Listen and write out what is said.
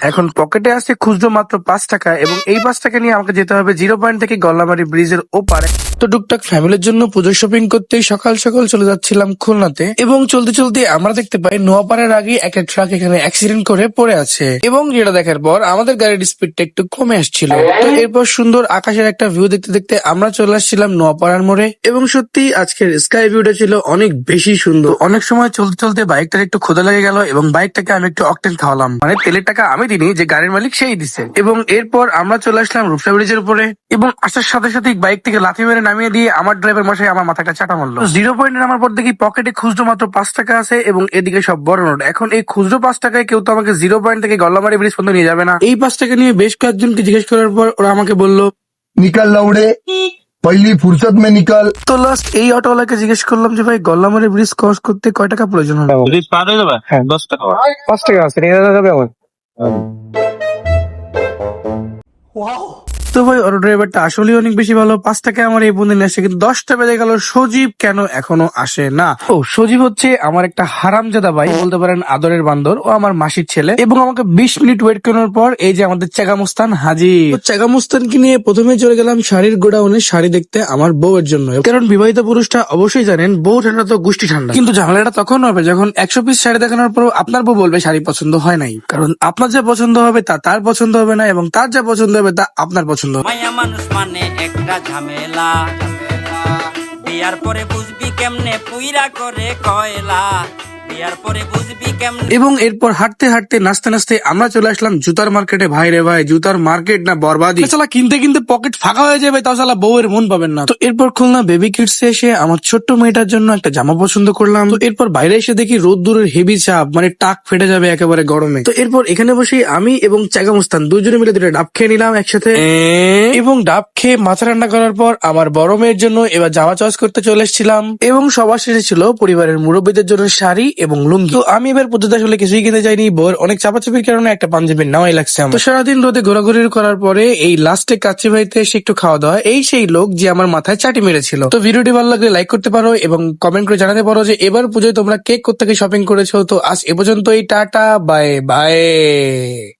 এখন পকেটে আছে খুচরো মাত্র পাঁচ টাকা এবং এই পাঁচ টাকা নিয়ে আমাকে যেতে হবে জিরো পয়েন্ট থেকে গল্লামারি ব্রিজের ওপারে। তো টুকটাক ফ্যামিলির জন্য পুজো শপিং করতেই সকাল সকাল চলে যাচ্ছিলাম খুলনাতে এবং চলতে চলতে আমরা দেখতে পাই নোয়াপাড়ার আগে একটা ট্রাক এখানে অ্যাক্সিডেন্ট করে পড়ে আছে এবং যেটা দেখার পর আমাদের গাড়ির স্পিডটা একটু কমে আসছিল। তো এরপর সুন্দর আকাশের একটা ভিউ দেখতে দেখতে আমরা চলে আসছিলাম নোয়াপাড়ার মোড়ে এবং সত্যি আজকের স্কাই ভিউটা ছিল অনেক বেশি সুন্দর। অনেক সময় চলতে চলতে বাইকটার একটু ক্ষুদা লেগে গেল এবং বাইকটাকে আমি একটু অকটেন খাওয়ালাম। মানে তেলের টাকা আমি দিনই যে গাড়ির মালিক সেই দিচ্ছে এবং এরপর আমরা চলে আসলাম রূপসা ব্রিজের উপরে এবং আসার সাথে সাথে বাইক থেকে লাথি মেরে নামিয়ে দিয়ে আমার ড্রাইভার মশাই আমার মাথাটা চাটা মারলো। জিরো পয়েন্টে নামার পর দেখি পকেটে খুচরো মাত্র পাঁচ টাকা আছে এবং এদিকে সব বড় নোট এখন এই খুচরো পাঁচ টাকায় কেউ তো আমাকে জিরো পয়েন্ট থেকে গল্লামারি ব্রিজ পর্যন্ত নিয়ে যাবে না। এই পাঁচ টাকা নিয়ে বেশ কয়েকজনকে জিজ্ঞেস করার পর ওরা আমাকে বলল নিকাল লাউড়ে পহলি ফুরসত মে নিকাল। তো লাস্ট এই অটোওয়ালাকে জিজ্ঞেস করলাম যে ভাই গল্লামারি ব্রিজ ক্রস করতে কয় টাকা প্রয়োজন হবে? পার হয়ে যাবে? হ্যাঁ। দশ টাকা। পাঁচ টাকা আছে নিয়ে যাবে আমার 哇哦！তো ভাই অটো ড্রাইভারটা আসলে অনেক বেশি ভালো। পাঁচ টাকা আমার এই বন্ধু নিয়ে আসছে কিন্তু দশটা বেজে গেল, সজীব কেন এখনও আসে না? ও, সজীব হচ্ছে আমার একটা হারামজাদা ভাই, বলতে পারেন আদরের বান্দর। ও আমার মাসির ছেলে এবং আমাকে বিশ মিনিট ওয়েট করার পর এই যে আমাদের চেগামুস্তান হাজির। চেগামুস্তানকে নিয়ে প্রথমে চলে গেলাম শাড়ির গোডাউনে, শাড়ি দেখতে আমার বউয়ের জন্য। কারণ বিবাহিত পুরুষটা অবশ্যই জানেন বউ ঠান্ডা তো গোষ্ঠী ঠান্ডা। কিন্তু ঝামেলাটা তখন হবে যখন একশো পিস শাড়ি দেখানোর পর আপনার বউ বলবে শাড়ি পছন্দ হয় নাই। কারণ আপনার যা পছন্দ হবে তা তার পছন্দ হবে না এবং তার যা পছন্দ হবে তা আপনার পছন্দ না। মায়া মানুষ মানে একটা ঝামেলা বিয়ার পরে বুঝবি কেমনে পুইরা করে কয়লা এবং এরপর হাঁটতে হাঁটতে নাচতে নাচতে আমরা চলে আসলাম জুতার মার্কেটে। ভাই রে ভাই জুতার মার্কেট না বরবাদি? চালা কিনতে কিনতে পকেট ফাঁকা হয়ে যাবে তাও চালা বউয়ের মন পাবেন না। তো এরপর খুলনা বেবি কিডস এসে আমার ছোট্ট মেয়েটার জন্য একটা জামা পছন্দ করলাম। তো এরপর বাইরে এসে দেখি রোদ দূরের হেভি চাপ মানে টাক ফেটে যাবে একেবারে গরমে। তো এরপর এখানে বসে আমি এবং চাগামস্তান দুজনে মিলে দুটো ডাব খেয়ে নিলাম একসাথে। এবং ডাব খেয়ে মাথা রান্না করার পর আমার বড় মেয়ের জন্য এবার জামা চয়েস করতে চলে এসেছিলাম। এবং সবার শেষে ছিল পরিবারের মুরব্বীদের জন্য শাড়ি এবং লুঙ্গি। তো আমি এবার পুজোতে আসলে কিছুই কিনতে চাইনি বোর অনেক চাপাচাপির কারণে একটা পাঞ্জাবির নামাই লাগছে আমার। তো সারাদিন রোদে ঘোরাঘুরি করার পরে এই লাস্টে কাচ্চি ভাইতে এসে একটু খাওয়া দাওয়া এই সেই লোক যে আমার মাথায় চাটি মেরেছিল। তো ভিডিওটি ভালো লাগলে লাইক করতে পারো এবং কমেন্ট করে জানাতে পারো যে এবার পুজোয় তোমরা কেক কোথেকে শপিং করেছ। তো আজ এ পর্যন্ত এই টাটা বাই বাই